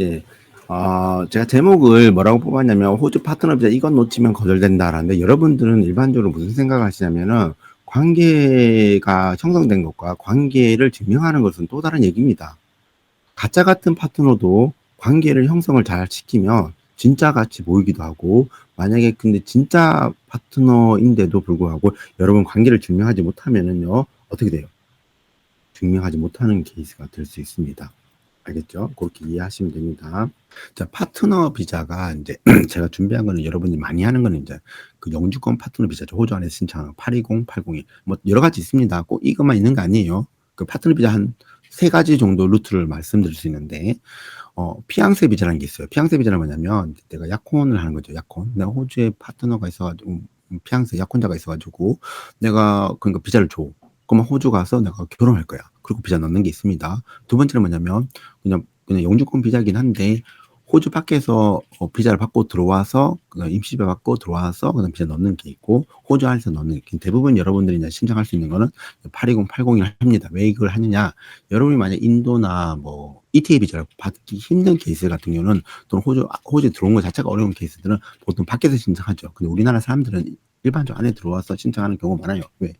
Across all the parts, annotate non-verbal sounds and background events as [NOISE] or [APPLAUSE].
예. 어, 제가 제목을 뭐라고 뽑았냐면 호주 파트너 비자 이건 놓치면 거절된다라는데 여러분들은 일반적으로 무슨 생각을 하시냐면은 관계가 형성된 것과 관계를 증명하는 것은 또 다른 얘기입니다. 가짜 같은 파트너도 관계를 형성을 잘 시키면 진짜 같이 보이기도 하고 만약에 근데 진짜 파트너인데도 불구하고 여러분 관계를 증명하지 못하면은요 어떻게 돼요? 증명하지 못하는 케이스가 될 수 있습니다. 알겠죠? 그렇게 이해하시면 됩니다. 자, 파트너 비자가 이제 [CLEARS THROAT] 제가 준비한 거는 여러분이 많이 하는 거는 이제 그 영주권 파트너 비자죠. 호주 안에 신청하는 820, 802. 뭐 여러 가지 있습니다. 꼭 이것만 있는 거 아니에요. 그 파트너 비자 한 세 가지 정도 루트를 말씀드릴 수 있는데, 어, 피앙세 비자라는 게 있어요. 피앙세 비자는 뭐냐면 내가 약혼을 하는 거죠. 약혼. 내가 호주에 파트너가 있어가지고, 음, 피앙세 약혼자가 있어가지고 내가 그러니까 비자를 줘. 그러면 호주 가서 내가 결혼할 거야. 그리고 비자 넣는 게 있습니다. 두 번째는 뭐냐면 그냥 그냥 영주권 비자긴 한데 호주 밖에서 어, 비자를 받고 들어와서 임시비자 받고 들어와서 그냥 비자 넣는 게 있고 호주 안에서 넣는 게 대부분 여러분들이 이제 신청할 수 있는 거는 820, 801을 합니다. 왜 이걸 하느냐? 여러분이 만약 인도나 뭐 ETA 비자를 받기 힘든 케이스 같은 경우는 또는 호주 호주에 들어온 것 자체가 어려운 케이스들은 보통 밖에서 신청하죠. 근데 우리나라 사람들은 일반적으로 안에 들어와서 신청하는 경우가 많아요. 왜?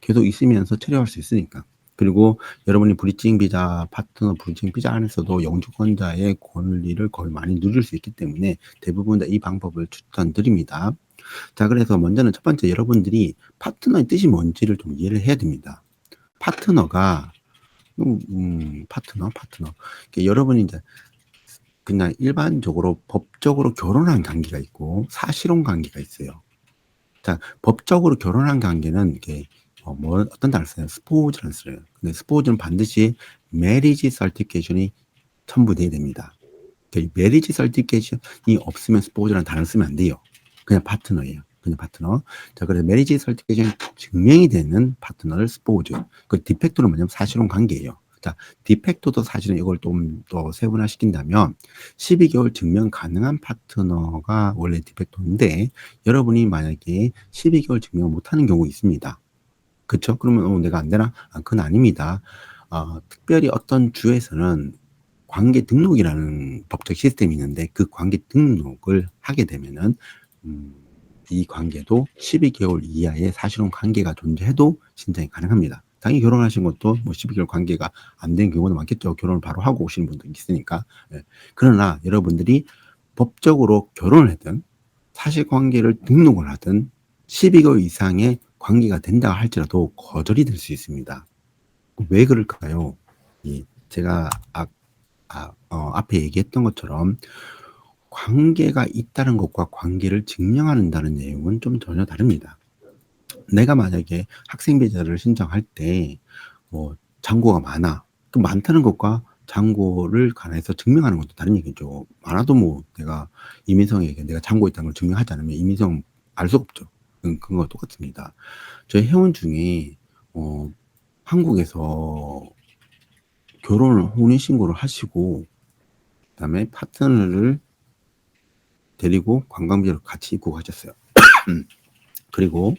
계속 있으면서 체류할 수 있으니까. 그리고 여러분이 브리징 비자, 파트너 브리징 비자 안에서도 영주권자의 권리를 거의 많이 누릴 수 있기 때문에 대부분 다 이 방법을 추천드립니다. 자, 그래서 먼저는 첫 번째 여러분들이 파트너의 뜻이 뭔지를 좀 이해를 해야 됩니다. 파트너가, 음, 음, 파트너, 파트너. 여러분이 이제 그냥 일반적으로 법적으로 결혼한 관계가 있고 사실혼 관계가 있어요. 자, 법적으로 결혼한 관계는 이게 어, 뭐 어떤 단어를 써요? 스포즈를 써요. 근데 스포즈는 반드시 메리지 설티케이션이 첨부돼야 됩니다. 메리지 설티케이션이 없으면 스포즈라는 단어를 쓰면 안 돼요. 그냥 파트너예요. 그냥 파트너. 자, 그래서 메리지 설티케이션이 증명이 되는 파트너를 스포즈. 그 디펙토는 뭐냐면 사실혼 관계예요. 자, 디펙토도 사실은 이걸 좀 더 세분화 시킨다면 12개월 증명 가능한 파트너가 원래 디펙토인데 여러분이 만약에 12개월 증명 못하는 경우 있습니다. 그쵸? 그러면 어, 내가 안 되나? 아, 그건 아닙니다. 어, 특별히 어떤 주에서는 관계 등록이라는 법적 시스템이 있는데 그 관계 등록을 하게 되면은 음, 이 관계도 12개월 이하의 사실혼 관계가 존재해도 신청이 가능합니다. 당연히 결혼하신 것도 뭐 12개월 관계가 안 된 경우도 많겠죠. 결혼을 바로 하고 오시는 분도 있으니까. 예. 그러나 여러분들이 법적으로 결혼을 하든 사실관계를 등록을 하든 12개월 이상의 관계가 된다 할지라도 거절이 될 수 있습니다. 왜 그럴까요? 이 제가 아, 아, 어, 앞에 얘기했던 것처럼 관계가 있다는 것과 관계를 증명한다는 내용은 좀 전혀 다릅니다. 내가 만약에 학생 비자를 신청할 때 뭐 잔고가 많아. 그 많다는 것과 잔고를 관해서 증명하는 것도 다른 얘기죠. 많아도 뭐 내가 이민성에게 내가 잔고 있다는 걸 증명하지 않으면 이민성 알 수 없죠. 그거 똑같습니다. 저희 회원 중에 어 한국에서 결혼을 혼인 신고를 하시고 그다음에 파트너를 데리고 관광비자로 같이 입국하셨어요. [CLEARS THROAT] 그리고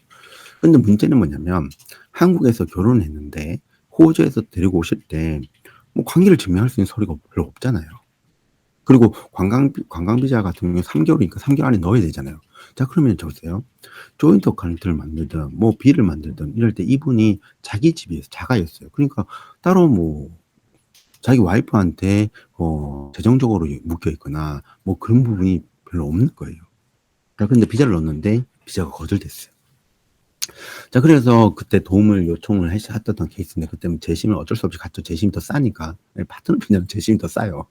근데 문제는 뭐냐면 한국에서 결혼을 했는데 호주에서 데리고 오실 때 뭐 관계를 증명할 수 있는 서류가 별로 없잖아요. 그리고 관광 관광 비자 같은 경우에 3개월이니까 3개월 안에 넣어야 되잖아요. 자, 그러면 저보세요. 조인트 어카운트를 만들든, 뭐, 비를 만들든, 이럴 때 이분이 자기 집에서 자가였어요. 그러니까 따로 뭐, 자기 와이프한테, 어, 재정적으로 묶여 있거나, 뭐 그런 부분이 별로 없는 거예요. 자, 근데 비자를 넣었는데, 비자가 거절됐어요. 자, 그래서 그때 도움을 요청을 했었던 케이스인데, 그때는 재심을 어쩔 수 없이 갔죠. 재심이 더 싸니까. 파트너 비자는 재심이 더 싸요.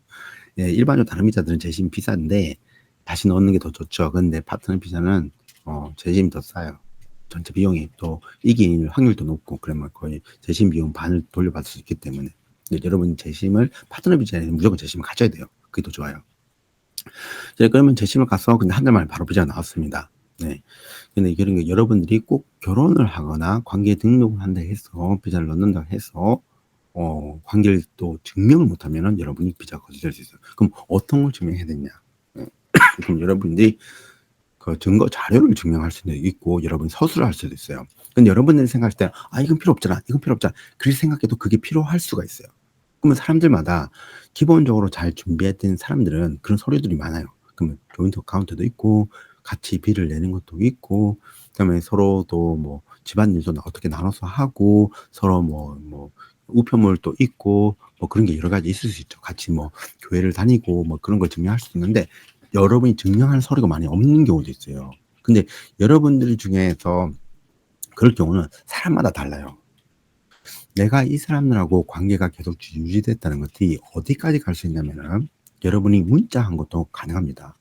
예, 일반적으로 다른 비자들은 재심이 비싼데, 다시 넣는 게 더 좋죠. 근데 파트너 비자는 어, 재심이 더 싸요. 전체 비용이 또 이길 확률도 높고 그러면 거의 재심 비용 반을 돌려받을 수 있기 때문에 네, 여러분 재심을 파트너 비자에는 무조건 재심을 가져야 돼요. 그게 더 좋아요. 네, 그러면 재심을 가서 근데 한 달 만에 바로 비자가 나왔습니다. 네. 근데 이런 게 여러분들이 꼭 결혼을 하거나 관계 등록을 한다 해서 비자를 넣는다 해서 어, 관계를 또 증명을 못하면은 여러분이 비자가 거절될 수 있어요. 그럼 어떤 걸 증명해야 되냐? [COUGHS] 그럼 여러분들이 그 증거 자료를 증명할 수도 있고 여러분 서술을 할 수도 있어요. 근데 여러분들이 생각할 때 아 이건 필요 없잖아. 이건 필요 없잖아. 그렇게 생각해도 그게 필요할 수가 있어요. 그러면 사람들마다 기본적으로 잘 준비했던 사람들은 그런 서류들이 많아요. 그러면 조인트 어카운트도 있고 같이 비를 내는 것도 있고 그 다음에 서로도 뭐 집안일도 어떻게 나눠서 하고 서로 뭐뭐 뭐 우편물도 있고 뭐 그런 게 여러 가지 있을 수 있죠. 같이 뭐 교회를 다니고 뭐 그런 걸 증명할 수 있는데 여러분이 증명할 서류가 많이 없는 경우도 있어요. 근데 여러분들 중에서 그럴 경우는 사람마다 달라요. 내가 이 사람들하고 관계가 계속 유지됐다는 것이 어디까지 갈 수 있냐면은 여러분이 문자 한 것도 가능합니다.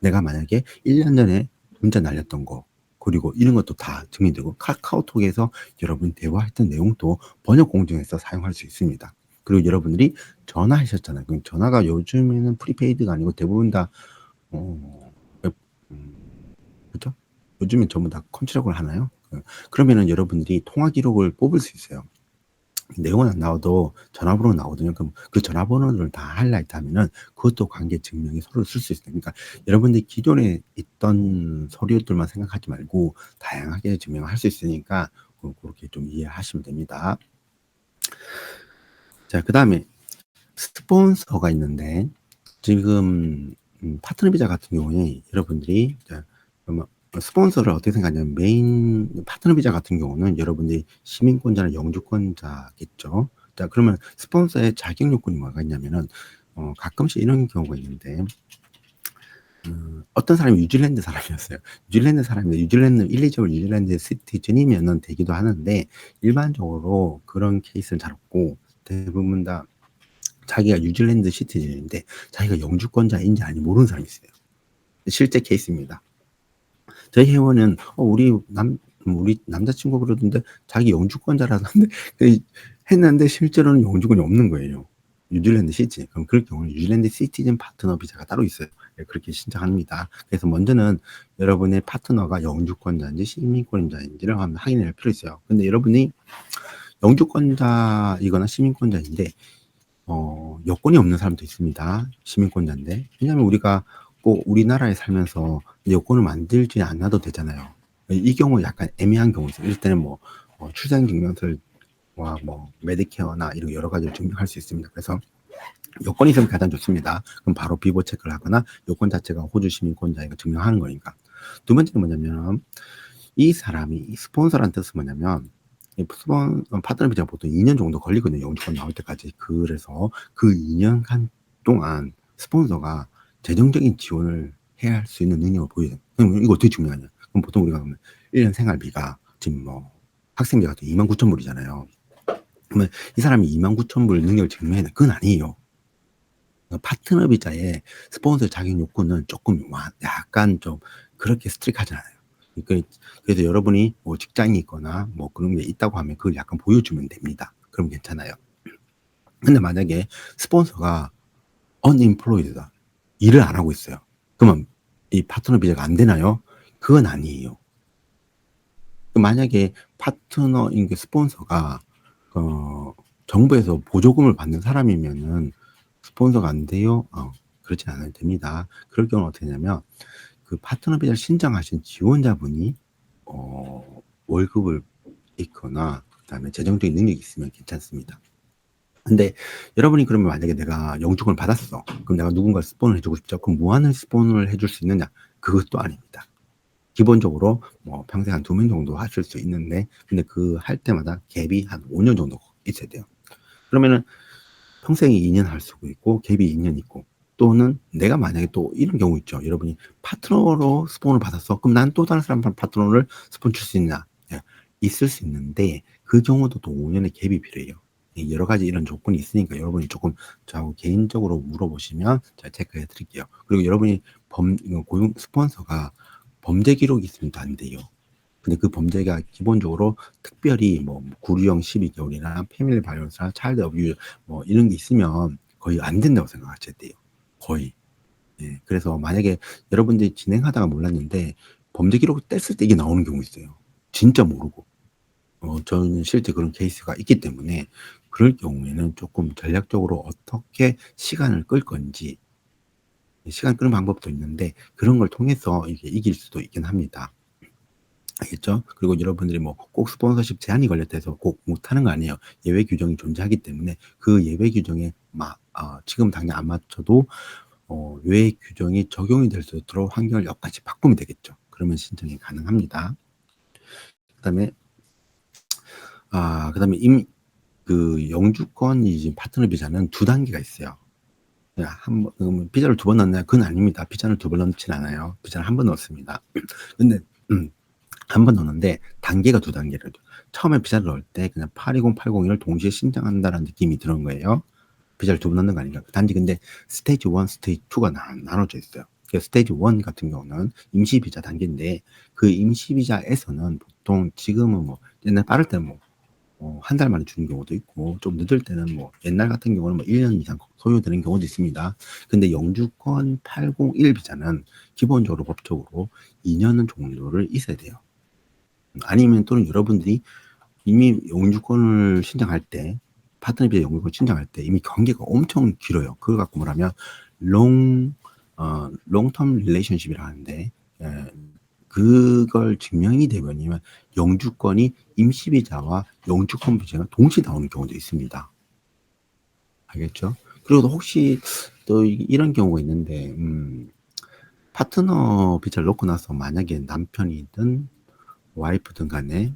내가 만약에 1년 전에 문자 날렸던 거 그리고 이런 것도 다 증명되고 카카오톡에서 여러분 대화했던 내용도 번역 공정에서 사용할 수 있습니다. 그리고 여러분들이 전화하셨잖아요. 전화가 요즘에는 프리페이드가 아니고 대부분 다 어, 음, 그죠? 요즘엔 전부 다 컴퓨터를 하나요? 그러면은 여러분들이 통화 기록을 뽑을 수 있어요. 내용은 안 나와도 전화번호 나오거든요. 그럼 그 전화번호를 다 하이라이트 하면은 그것도 관계 증명이 서로 쓸 수 있어요. 그러니까 여러분들이 기존에 있던 서류들만 생각하지 말고 다양하게 증명할 수 있으니까 그렇게 좀 이해하시면 됩니다. 자, 그 다음에 스폰서가 있는데 지금 음, 파트너 비자 같은 경우에 여러분들이 스폰서를 어떻게 생각하냐면 메인 파트너 비자 같은 경우는 여러분들이 시민권자나 영주권자겠죠. 자, 그러면 스폰서의 자격 요건이 뭐가 있냐면은 어, 가끔씩 이런 경우가 있는데 음, 어떤 사람이 뉴질랜드 사람이었어요. [LAUGHS] 뉴질랜드 사람인데 뉴질랜드 일리적으로 뉴질랜드 시티즌이면은 되기도 하는데 일반적으로 그런 케이스는 잘 없고 대부분 다 자기가 뉴질랜드 시티즌인데 자기가 영주권자인지 아닌지 모르는 사람이 있어요. 실제 케이스입니다. 저희 회원은 어, 우리 남 우리 남자친구 그러던데 자기 영주권자라던데 [LAUGHS] 그 했는데 실제로는 영주권이 없는 거예요. 뉴질랜드 시티. 그럼 그럴 경우는 뉴질랜드 시티즌 파트너 비자가 따로 있어요. 네, 그렇게 신청합니다. 그래서 먼저는 여러분의 파트너가 영주권자인지 시민권자인지를 확인할 필요 있어요. 근데 여러분이 영주권자이거나 시민권자인데 어, 여권이 없는 사람도 있습니다. 시민권자인데. 왜냐하면 우리가 꼭 우리나라에 살면서 여권을 만들지 않아도 되잖아요. 이 경우 약간 애매한 경우 있어요. 때는 뭐, 뭐 출생증명서와 뭐 메디케어나 이런 여러 가지를 증명할 수 있습니다. 그래서 여권이 있으면 가장 좋습니다. 그럼 바로 비보 체크를 하거나 여권 자체가 호주 시민권자이거 증명하는 거니까. 두 번째는 뭐냐면 이 사람이 스폰서란 뜻은 뭐냐면 스폰 파트너 비자 보통 2년 정도 걸리거든요. 영주권 나올 때까지. 그래서 그 2년간 동안 스폰서가 재정적인 지원을 해야 할 수 있는 능력을 보여야 돼. 그럼 이거 어떻게 중요하냐? 그럼 보통 우리가 보면 1년 생활비가 지금 뭐 학생비 같은 2만 9천 불이잖아요. 그러면 이 사람이 2만 9천 불 능력을 증명해야 돼. 그건 아니에요. 그러니까 파트너 비자의 스폰서 자격 요건은 조금 약간 좀 그렇게 스트릭하지 않아요. 그러니까 그래서 여러분이 뭐 직장이 있거나 뭐 그런 게 있다고 하면 그걸 약간 보여주면 됩니다. 그럼 괜찮아요. 근데 만약에 스폰서가 unemployed다. 일을 안 하고 있어요. 그러면 이 파트너 비자가 안 되나요? 그건 아니에요. 만약에 파트너인 게 스폰서가 어, 정부에서 보조금을 받는 사람이면은 스폰서가 안 돼요? 어, 그렇지 않아도 됩니다. 그럴 경우는 어떻게 되냐면 그 파트너 비자를 신청하신 지원자분이 어, 월급을 있거나 그다음에 재정적인 능력이 있으면 괜찮습니다. 근데 여러분이 그러면 만약에 내가 영주권을 받았어. 그럼 내가 누군가 스폰을 해주고 싶죠. 그럼 무한을 스폰을 해줄 수 있느냐? 그것도 아닙니다. 기본적으로 뭐 평생 한 두 명 정도 하실 수 있는데, 근데 그 할 때마다 갭이 한 5년 정도 있어야 돼요. 그러면은 평생이 2년 할 수도 있고, 갭이 2년 있고, 또는 내가 만약에 또 이런 경우 있죠. 여러분이 파트너로 스폰을 받았어. 그럼 난 또 다른 사람 파트너를 스폰 줄 수 있냐? 예, 있을 수 있는데, 그 경우도 또 5년의 갭이 필요해요. 여러 가지 이런 조건이 있으니까 여러분이 조금 저하고 개인적으로 물어보시면 제가 체크해 드릴게요. 그리고 여러분이 범, 고용 스폰서가 범죄 기록이 있으면 안 돼요. 근데 그 범죄가 기본적으로 특별히 뭐 구류형 12개월이나 패밀리 바이올스나 차일드 어뷰 뭐 이런 게 있으면 거의 안 된다고 생각하셔야 돼요. 거의. 예. 그래서 만약에 여러분들이 진행하다가 몰랐는데 범죄 기록을 뗐을 때 이게 나오는 경우 있어요. 진짜 모르고. 어, 저는 실제 그런 케이스가 있기 때문에 그럴 경우에는 조금 전략적으로 어떻게 시간을 끌 건지 시간 끄는 방법도 있는데 그런 걸 통해서 이게 이길 수도 있긴 합니다. 알겠죠? 그리고 여러분들이 뭐 꼭 스폰서십 제한이 걸렸다 해서 꼭 못하는 거 아니에요. 예외 규정이 존재하기 때문에 그 예외 규정에 마, 어, 지금 당장 안 맞춰도 어, 예외 규정이 적용이 될 수 있도록 환경을 몇 가지 바꾸면 되겠죠. 그러면 신청이 가능합니다. 그 다음에 아 그 다음에 임 그 영주권 이 파트너 비자는 두 단계가 있어요. 한번 음, 비자를 두 번 넣나요? 그건 아닙니다. 비자를 두 번 넣진 않아요. 비자를 한 번 넣습니다. [CLEARS THROAT] 근데 음, 한 번 넣는데 단계가 두 단계를 처음에 비자를 넣을 때 그냥 820, 801을 동시에 신청한다는 느낌이 드는 거예요. 비자를 두 번 넣는 거 아닌가. 단지 근데 스테이지 1, 스테이지 2가 나, 나눠져 있어요. 스테이지 1 같은 경우는 임시 비자 단계인데 그 임시 비자에서는 보통 지금은 뭐 옛날 빠를 때는 뭐 어, 한 달 만에 주는 경우도 있고 좀 늦을 때는 뭐 옛날 같은 경우는 뭐 1년 이상 소요되는 경우도 있습니다. 근데 영주권 801 비자는 기본적으로 법적으로 2년 정도를 있어야 돼요. 아니면 또는 여러분들이 이미 영주권을 신청할 때 파트너 비자 영주권 신청할 때 이미 관계가 엄청 길어요. 그거 갖고 뭐라면 롱 어, 롱텀 릴레이션십이라 하는데 예, 그걸 증명이 되면이면 영주권이 임시비자와 영주권 비자가 동시에 나오는 경우도 있습니다. 알겠죠? 그리고 혹시 또 이런 경우가 있는데, 음, 파트너 비자를 놓고 나서 만약에 남편이든 와이프든 간에,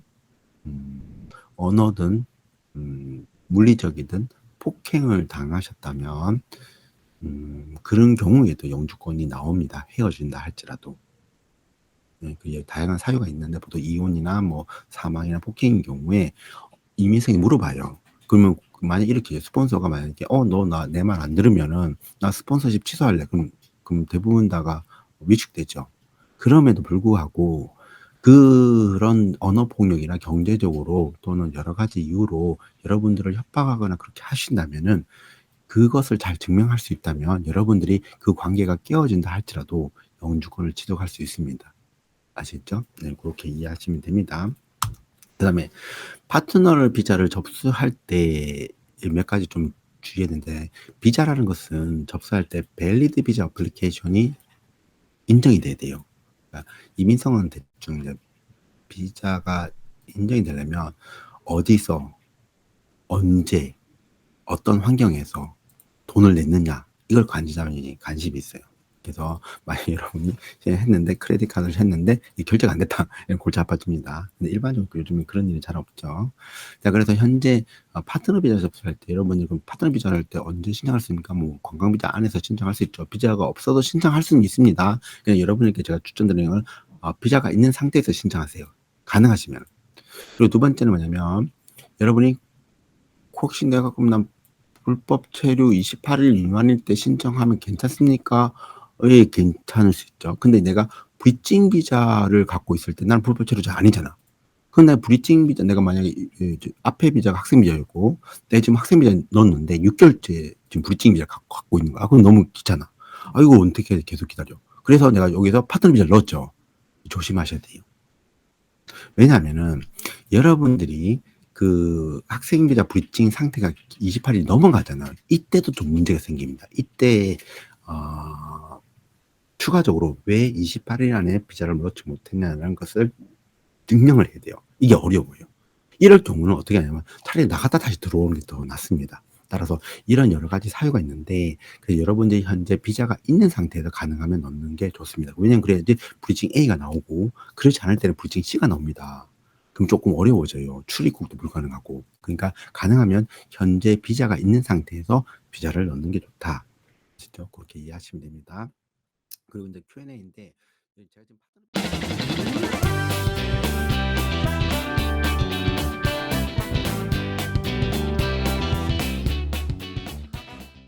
음, 언어든, 음, 물리적이든 폭행을 당하셨다면, 음, 그런 경우에도 영주권이 나옵니다. 헤어진다 할지라도. 네, 그 다양한 사유가 있는데 보통 이혼이나 뭐 사망이나 폭행인 경우에 이민생이 물어봐요. 그러면 만약 이렇게 스폰서가 만약에 어 너 나 내 말 안 들으면은 나 스폰서십 취소할래. 그럼 그럼 대부분 다가 위축되죠. 그럼에도 불구하고 그런 언어 폭력이나 경제적으로 또는 여러 가지 이유로 여러분들을 협박하거나 그렇게 하신다면은 그것을 잘 증명할 수 있다면 여러분들이 그 관계가 깨어진다 할지라도 영주권을 취득할 수 있습니다. 아시죠? 네, 그렇게 이해하시면 됩니다. 그 다음에 파트너를 비자를 접수할 때 몇 가지 좀 주의했는데 비자라는 것은 접수할 때 밸리드 비자 어플리케이션이 인정이 돼야 돼요. 그러니까 이민성은 대충 비자가 인정이 되려면 어디서 언제 어떤 환경에서 돈을 냈느냐 이걸 관심이 관심이 있어요. 그래서 만약 [LAUGHS] 여러분이 했는데 크레딧 카드를 했는데 결제가 안 됐다 [LAUGHS] 이런 골치 아파집니다. 근데 일반적으로 요즘에 그런 일이 잘 없죠. 자 그래서 현재 어, 파트너 비자 접수할 때 여러분이 그럼 파트너 비자를 할 때 언제 신청할 수 있습니까? 뭐 관광 비자 안에서 신청할 수 있죠. 비자가 없어도 신청할 수는 있습니다. 그냥 여러분에게 제가 추천드리는 건 어, 비자가 있는 상태에서 신청하세요. 가능하시면. 그리고 두 번째는 뭐냐면 여러분이 혹시 내가 그럼 난 불법 체류 28일 미만일 때 신청하면 괜찮습니까? 예, 괜찮을 수 있죠. 근데 내가 브리징 비자를 갖고 있을 때 나는 불법 체류자 아니잖아. 근데 브리징 비자 내가 만약에 앞에 비자가 학생 비자였고 내가 지금 학생 비자 넣었는데 6개월째 지금 브리징 비자 갖고, 갖고 있는 거야. 그럼 너무 귀찮아. 아 이거 어떻게 계속 기다려. 그래서 내가 여기서 파트너 비자를 넣었죠. 조심하셔야 돼요. 왜냐하면은 여러분들이 그 학생 비자 브리징 상태가 28일이 넘어가잖아요. 이때도 좀 문제가 생깁니다. 이때 어, 추가적으로 왜 28일 안에 비자를 넣지 못했냐는 것을 증명을 해야 돼요. 이게 어려워요. 이럴 경우는 어떻게 하냐면 차라리 나갔다 다시 들어오는 게 더 낫습니다. 따라서 이런 여러 가지 사유가 있는데 그 여러분들이 현재 비자가 있는 상태에서 가능하면 넣는 게 좋습니다. 왜냐면 그래야지 브리징 A가 나오고 그렇지 않을 때는 브리징 C가 나옵니다. 그럼 조금 어려워져요. 출입국도 불가능하고. 그러니까 가능하면 현재 비자가 있는 상태에서 비자를 넣는 게 좋다. 아시죠? 그렇게 이해하시면 됩니다. 그리고 이제 Q&A인데 제가 지금